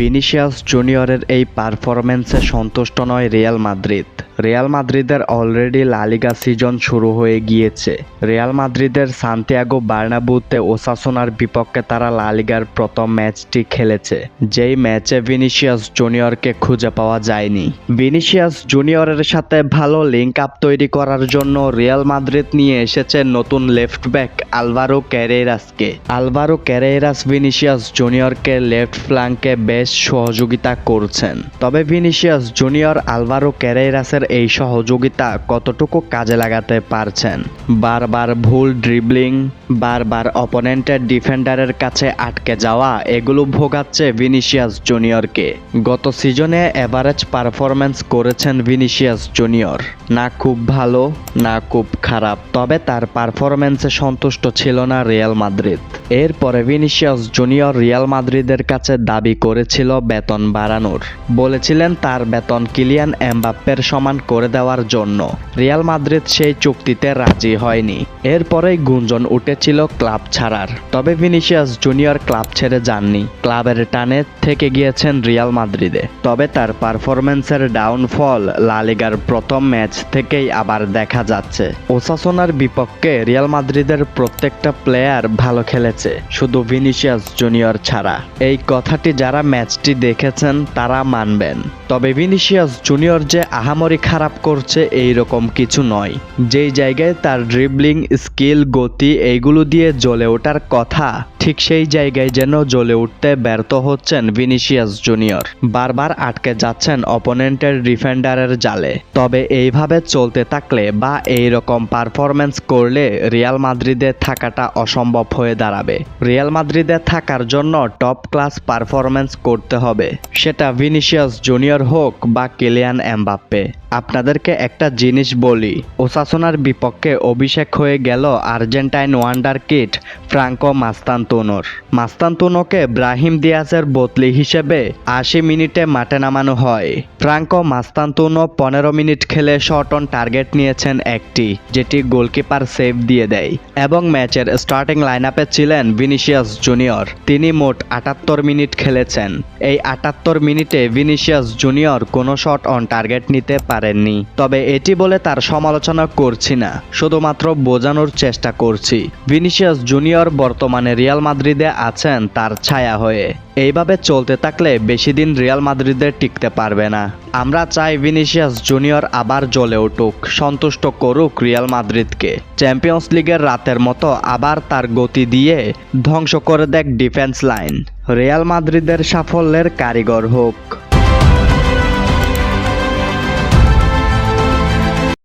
Vinicius জুনিয়রের এই পারফরম্যান্সে সন্তুষ্ট নয় রিয়াল মাদ্রিদ। রিয়াল মাদ্রিদের অলরেডি লালিগা সিজন শুরু হয়ে গিয়েছে। রিয়াল মাদ্রিদের সান্তিয়াগো বার্নাবুতে ওসাসোনার বিপক্ষে তারা লালিগার প্রথম ম্যাচটি খেলেছে, যেই ম্যাচে ভিনিসিয়াস জুনিয়রকে খুঁজে পাওয়া যায়নি। ভিনিসিয়াস জুনিয়রের সাথে ভালো লিঙ্ক আপ তৈরি করার জন্য রিয়াল মাদ্রিদ নিয়ে এসেছে নতুন লেফট ব্যাক আলভারো ক্যারেরাসকে আলভারো ক্যারেরাস ভিনিসিয়াস জুনিয়রকে লেফট ফ্লাঙ্কে বেশ সহযোগিতা করছেন। তবে ভিনিসিয়াস জুনিয়র আলভারো ক্যারেরাসের এই সহযোগিতা কতটুকু কাজে লাগাতে পারছেন? বারবার ভুল ড্রিবলিং বারবার অপোনেন্টের ডিফেন্ডারের কাছে আটকে যাওয়া, এগুলো ভোগাচ্ছে ভিনিসিয়াস জুনিয়রকে। গত সিজনে এভারেজ পারফরম্যান্স করেছেন ভিনিসিয়াস জুনিয়র। না খুব ভালো, না খুব খারাপ, তবে তার পারফরম্যান্সে সন্তুষ্ট ছিল না রিয়াল মাদ্রিদ। এরপরে ভিনিসিয়াস জুনিয়র রিয়াল মাদ্রিদের কাছে দাবি করেছিল বেতন বাড়ানোর। বলেছিলেন তার বেতন কিলিয়ান এমবাপ্পের সমান করে দেওয়ার জন্য। রিয়াল মাদ্রিদ সেই চুক্তিতে রাজি হয়নি। এরপরেই গুঞ্জন উঠেছিল ক্লাব ছাড়ার। তবে ভিনিসিয়াস জুনিয়র ক্লাব ছেড়ে যাননি। ক্লাবের টানে থেকে গিয়েছেন রিয়াল মাদ্রিদে। তবে তার পারফরম্যান্সের ডাউনফল লালিগার প্রথম ম্যাচ থেকেই আবার দেখা যাচ্ছে। ওসাসোনার বিপক্ষে রিয়াল মাদ্রিদের প্রত্যেকটা প্লেয়ার ভালো খেলেছে, শুধু ভিনিসিয়াস জুনিয়র ছাড়া। এই কথাটি যারা ম্যাচটি দেখেছেন তারা মানবেন। তবে ভিনিসিয়াস জুনিয়র যে আহামরি খারাপ করছে এই রকম কিছু নয়। যেই জায়গায় তার ড্রিবলিং স্কিল গতি এইগুলো দিয়ে জ্বলে ওঠার কথা, ঠিক সেই জায়গায় যেন জ্বলে উঠতে ব্যর্থ হচ্ছেন ভিনিসিয়াস জুনিয়র। বারবার আটকে যাচ্ছেন অপোনেন্টের ডিফেন্ডারের জালে। তবে এইভাবে চলতে থাকলে বা এই রকম পারফরম্যান্স করলে রিয়াল মাদ্রিদে থাকাটা অসম্ভব হয়ে দাঁড়াবে। রিয়াল মাদ্রিদে থাকার জন্য টপ ক্লাস পারফরম্যান্স করতে হবে। সেটা ভিনিসিয়াস জুনিয়র হোক বা কিলিয়ান এমবাপ্পে। আপনাদেরকে একটা জিনিস বলি, ওসাসোনার বিপক্ষে অভিষেক হয়ে গেল আর্জেন্টাইন ওয়ান্ডার কিট ফ্রাঙ্কো মাস্তান্তুনোর। মাস্তান্তুনোকে ব্রাহিম দিয়াজের বদলি হিসেবে আশি মিনিটে মাঠে নামানো হয়। ফ্রাঙ্কো মাস্তান্তুনো পনেরো মিনিট খেলে শর্ট অন টার্গেট নিয়েছেন একটি, যেটি গোলকিপার সেভ দিয়ে দেয় এবং ম্যাচের স্টার্টিং লাইন আপে ছিলেন ভিনিসিয়াস জুনিয়র। তিনি মোট আটাত্তর মিনিট খেলেছেন। এই আটাত্তর মিনিটে ভিনিসিয়াস জুনিয়র কোনো শট অন টার্গেট নিতে পারেননি। তবে এটি বলে তার সমালোচনা করছি না, শুধুমাত্র বোঝানোর চেষ্টা করছি। ভিনিসিয়াস জুনিয়র বর্তমানে রিয়াল মাদ্রিদে আছেন তার ছায়া হয়ে। এইভাবে চলতে থাকলে বেশি দিন রিয়াল মাদ্রিদে টিকতে পারবে না। আমরা চাই ভিনিসিয়াস জুনিয়র আবার জ্বলে উঠুক, সন্তুষ্ট করুক রিয়াল মাদ্রিদকে। চ্যাম্পিয়ন্স লিগের রাতের মতো আবার তার গতি দিয়ে ধ্বংস করে দেখ ডিফেন্স লাইন। রিয়াল মাদ্রিদের সাফল্যের কারিগর হোক।